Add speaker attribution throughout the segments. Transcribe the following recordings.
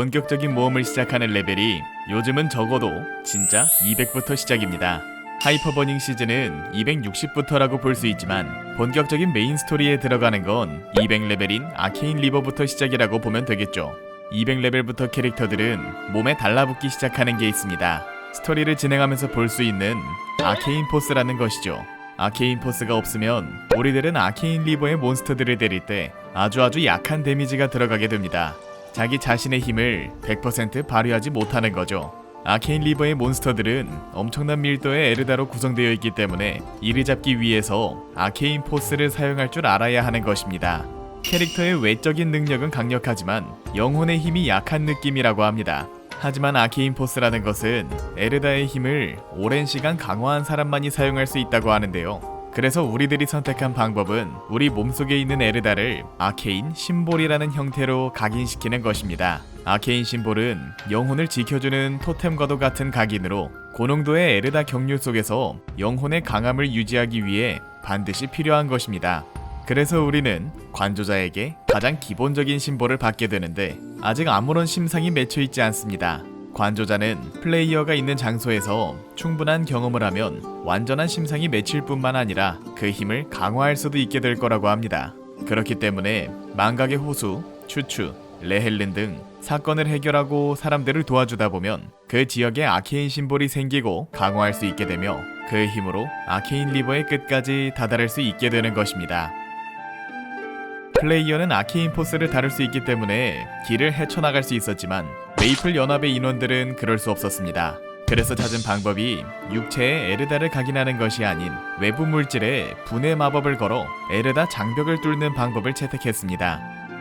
Speaker 1: 본격적인 모험을 시작하는 레벨이 요즘은 적어도 진짜 200부터 시작입니다. 하이퍼버닝 시즌은 260부터라고 볼 수 있지만 본격적인 메인 스토리에 들어가는 건 200레벨인 아케인 리버부터 시작이라고 보면 되겠죠. 200레벨부터 캐릭터들은 몸에 달라붙기 시작하는 게 있습니다. 스토리를 진행하면서 볼 수 있는 아케인 포스라는 것이죠. 아케인 포스가 없으면 우리들은 아케인 리버의 몬스터들을 때릴 때 아주 아주 약한 데미지가 들어가게 됩니다. 자기 자신의 힘을 100% 발휘하지 못하는 거죠. 아케인 리버의 몬스터들은 엄청난 밀도의 에르다로 구성되어 있기 때문에 이를 잡기 위해서 아케인 포스를 사용할 줄 알아야 하는 것입니다. 캐릭터의 외적인 능력은 강력하지만 영혼의 힘이 약한 느낌이라고 합니다. 하지만 아케인 포스라는 것은 에르다의 힘을 오랜 시간 강화한 사람만이 사용할 수 있다고 하는데요. 그래서 우리들이 선택한 방법은 우리 몸속에 있는 에르다를 아케인 심볼이라는 형태로 각인시키는 것입니다. 아케인 심볼은 영혼을 지켜주는 토템과도 같은 각인으로 고농도의 에르다 경류 속에서 영혼의 강함을 유지하기 위해 반드시 필요한 것입니다. 그래서 우리는 관조자에게 가장 기본적인 심볼을 받게 되는데 아직 아무런 심상이 맺혀 있지 않습니다. 관조자는 플레이어가 있는 장소에서 충분한 경험을 하면 완전한 심상이 맺힐 뿐만 아니라 그 힘을 강화할 수도 있게 될 거라고 합니다. 그렇기 때문에 망각의 호수, 추추, 레헬른 등 사건을 해결하고 사람들을 도와주다 보면 그 지역에 아케인 심볼이 생기고 강화할 수 있게 되며 그 힘으로 아케인 리버의 끝까지 다다를 수 있게 되는 것입니다. 플레이어는 아케인 포스를 다룰 수 있기 때문에 길을 헤쳐나갈 수 있었지만 메이플 연합의 인원들은 그럴 수 없었습니다. 그래서 찾은 방법이 육체에 에르다를 각인하는 것이 아닌 외부 물질에 분해 마법을 걸어 에르다 장벽을 뚫는 방법을 채택했습니다.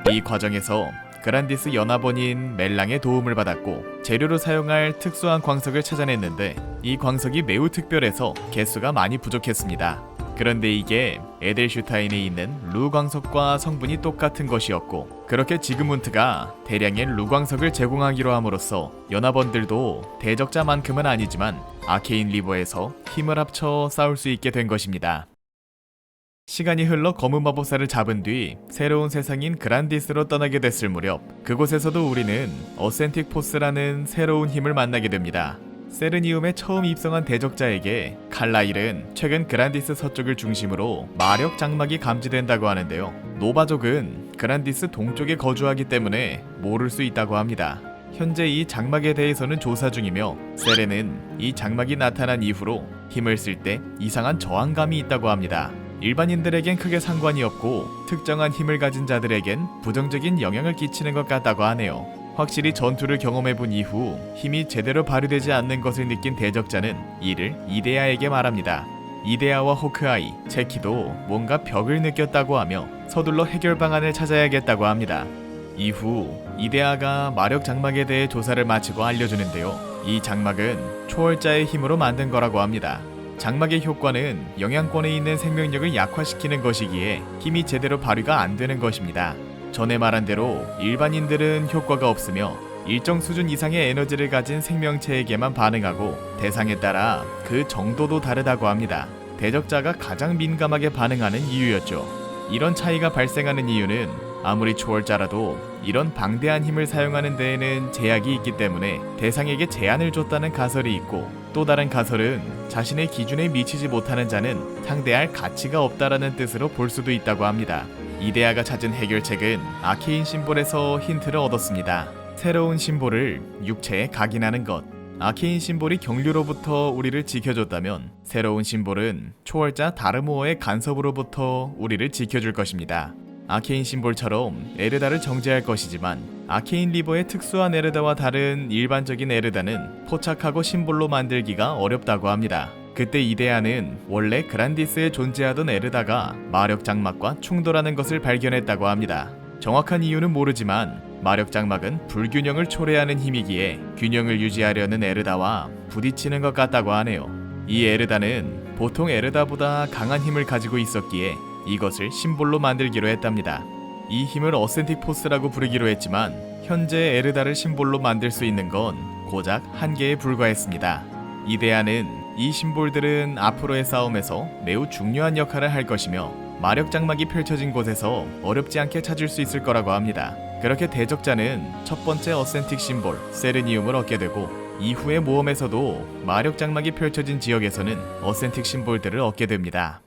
Speaker 1: 이 과정에서 그란디스 연합원인 멜랑의 도움을 받았고 재료로 사용할 특수한 광석을 찾아냈는데 이 광석이 매우 특별해서 개수가 많이 부족했습니다. 그런데 이게 에델슈타인에 있는 루 광석과 성분이 똑같은 것이었고 그렇게 지그문트가 대량의 루 광석을 제공하기로 함으로써 연합원들도 대적자만큼은 아니지만 아케인 리버에서 힘을 합쳐 싸울 수 있게 된 것입니다. 시간이 흘러 검은 마법사를 잡은 뒤 새로운 세상인 그란디스로 떠나게 됐을 무렵 그곳에서도 우리는 어센틱 포스라는 새로운 힘을 만나게 됩니다. 세르니움에 처음 입성한 대적자에게 칼라일은 최근 그란디스 서쪽을 중심으로 마력 장막이 감지된다고 하는데요. 노바족은 그란디스 동쪽에 거주하기 때문에 모를 수 있다고 합니다. 현재 이 장막에 대해서는 조사 중이며 세레는 이 장막이 나타난 이후로 힘을 쓸 때 이상한 저항감이 있다고 합니다. 일반인들에겐 크게 상관이 없고 특정한 힘을 가진 자들에겐 부정적인 영향을 끼치는 것 같다고 하네요. 확실히 전투를 경험해 본 이후 힘이 제대로 발휘되지 않는 것을 느낀 대적자는 이를 이데아에게 말합니다. 이데아와 호크아이, 체키도 뭔가 벽을 느꼈다고 하며 서둘러 해결 방안을 찾아야겠다고 합니다. 이후 이데아가 마력 장막에 대해 조사를 마치고 알려주는데요. 이 장막은 초월자의 힘으로 만든 거라고 합니다. 장막의 효과는 영양권에 있는 생명력을 약화시키는 것이기에 힘이 제대로 발휘가 안 되는 것입니다. 전에 말한 대로 일반인들은 효과가 없으며 일정 수준 이상의 에너지를 가진 생명체에게만 반응하고 대상에 따라 그 정도도 다르다고 합니다. 대적자가 가장 민감하게 반응하는 이유였죠. 이런 차이가 발생하는 이유는 아무리 초월자라도 이런 방대한 힘을 사용하는 데에는 제약이 있기 때문에 대상에게 제한을 줬다는 가설이 있고 또 다른 가설은 자신의 기준에 미치지 못하는 자는 상대할 가치가 없다라는 뜻으로 볼 수도 있다고 합니다. 이데아가 찾은 해결책은 아케인 심볼에서 힌트를 얻었습니다. 새로운 심볼을 육체에 각인하는 것. 아케인 심볼이 경류로부터 우리를 지켜줬다면 새로운 심볼은 초월자 다르모어의 간섭으로부터 우리를 지켜줄 것입니다. 아케인 심볼처럼 에르다를 정제할 것이지만 아케인 리버의 특수한 에르다와 다른 일반적인 에르다는 포착하고 심볼로 만들기가 어렵다고 합니다. 그때 이데아는 원래 그란디스에 존재하던 에르다가 마력 장막과 충돌하는 것을 발견했다고 합니다. 정확한 이유는 모르지만 마력 장막은 불균형을 초래하는 힘이기에 균형을 유지하려는 에르다와 부딪히는 것 같다고 하네요. 이 에르다는 보통 에르다보다 강한 힘을 가지고 있었기에 이것을 심볼로 만들기로 했답니다. 이 힘을 어센틱 포스라고 부르기로 했지만 현재 에르다를 심볼로 만들 수 있는 건 고작 한 개에 불과했습니다. 이데아는 이 심볼들은 앞으로의 싸움에서 매우 중요한 역할을 할 것이며 마력 장막이 펼쳐진 곳에서 어렵지 않게 찾을 수 있을 거라고 합니다. 그렇게 대적자는 첫 번째 어센틱 심볼 세르니움을 얻게 되고 이후의 모험에서도 마력 장막이 펼쳐진 지역에서는 어센틱 심볼들을 얻게 됩니다.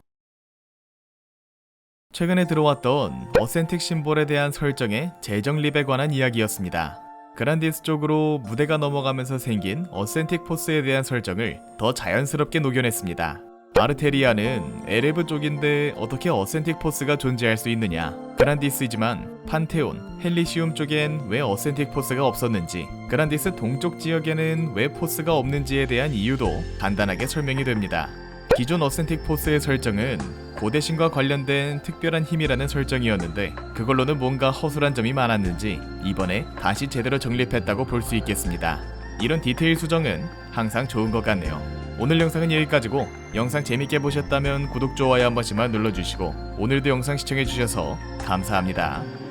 Speaker 1: 최근에 들어왔던 어센틱 심볼에 대한 설정의 재정립에 관한 이야기였습니다. 그란디스 쪽으로 무대가 넘어가면서 생긴 어센틱 포스에 대한 설정을 더 자연스럽게 녹여냈습니다. 아르테리아는 에레브 쪽인데 어떻게 어센틱 포스가 존재할 수 있느냐? 그란디스이지만 판테온, 헬리시움 쪽엔 왜 어센틱 포스가 없었는지, 그란디스 동쪽 지역에는 왜 포스가 없는지에 대한 이유도 간단하게 설명이 됩니다. 기존 어센틱 포스의 설정은 고대신과 관련된 특별한 힘이라는 설정이었는데 그걸로는 뭔가 허술한 점이 많았는지 이번에 다시 제대로 정립했다고 볼 수 있겠습니다. 이런 디테일 수정은 항상 좋은 것 같네요. 오늘 영상은 여기까지고 영상 재밌게 보셨다면 구독, 좋아요 한 번씩만 눌러주시고 오늘도 영상 시청해주셔서 감사합니다.